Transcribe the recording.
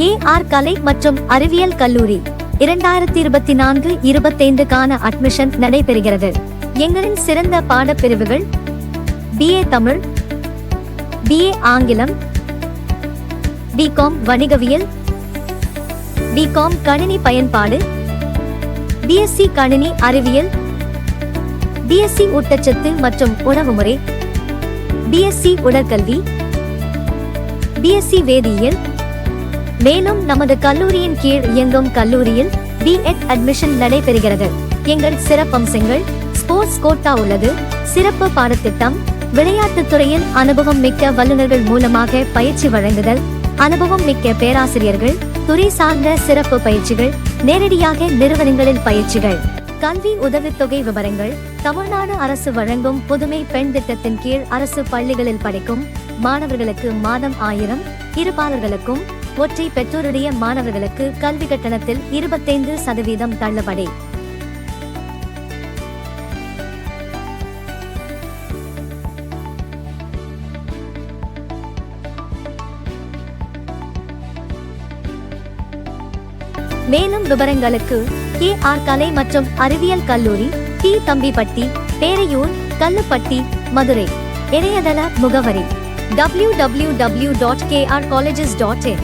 K R கலை மற்றும் அறிவியல் கல்லூரி. இரண்டாயிரத்தி இருபத்தி நான்கு இருபத்தைந்துக்கான அட்மிஷன் நடைபெறுகிறது. எங்களின் சிறந்த பாடப்பிரிவுகள் பிஏ தமிழ் பிஏ ஆங்கிலம் பிகாம் வணிகவியல் பிகாம் கணினி பயன்பாடு பிஎஸ்சி கணினி அறிவியல் பிஎஸ்சி ஊட்டச்சத்து மற்றும் உணவுமுறை பிஎஸ்சி உடற்கல்வி பிஎஸ்சி வேதியியல் மேலும் நமது கல்லூரியின் கீழ் இயங்கும் கல்லூரியில் பிஎட் அட்மிஷன் நடைபெறுகிறது. எங்கள் சிறப்பம்சங்கள் ஸ்போர்ட்ஸ் கோட்டா உள்ளது சிறப்பு பாடத்திட்டம் விளையாட்டுத் துறையில் அனுபவம் மிக்க வல்லுநர்கள் மூலமாக பயிற்சி வழங்குதல் அனுபவம் மிக்க பேராசிரியர்கள் துறை சார்ந்த சிறப்பு பயிற்சிகள் நேரடியாக நிறுவனங்களில் பயிற்சிகள். கல்வி உதவித்தொகை விவரங்கள் தமிழ்நாடு அரசு வழங்கும் புதுமை பெண் திட்டத்தின் கீழ் அரசு பள்ளிகளில் படிக்கும் மாணவர்களுக்கு மாதம் ஆயிரம் இருப்பாளர்களுக்கும் ஒற்றை பெற்றோருடைய மாணவர்களுக்கு கல்வி கட்டணத்தில் இருபத்தைந்து சதவீதம் தள்ளுபடி. மேலும் விவரங்களுக்கு கே ஆர் கலை மற்றும் அறிவியல் கல்லூரி டி தம்பிப்பட்டி பேரையூர் கல்லுப்பட்டி மதுரை. இணையதள முகவரி W W W dot K R colleges dot in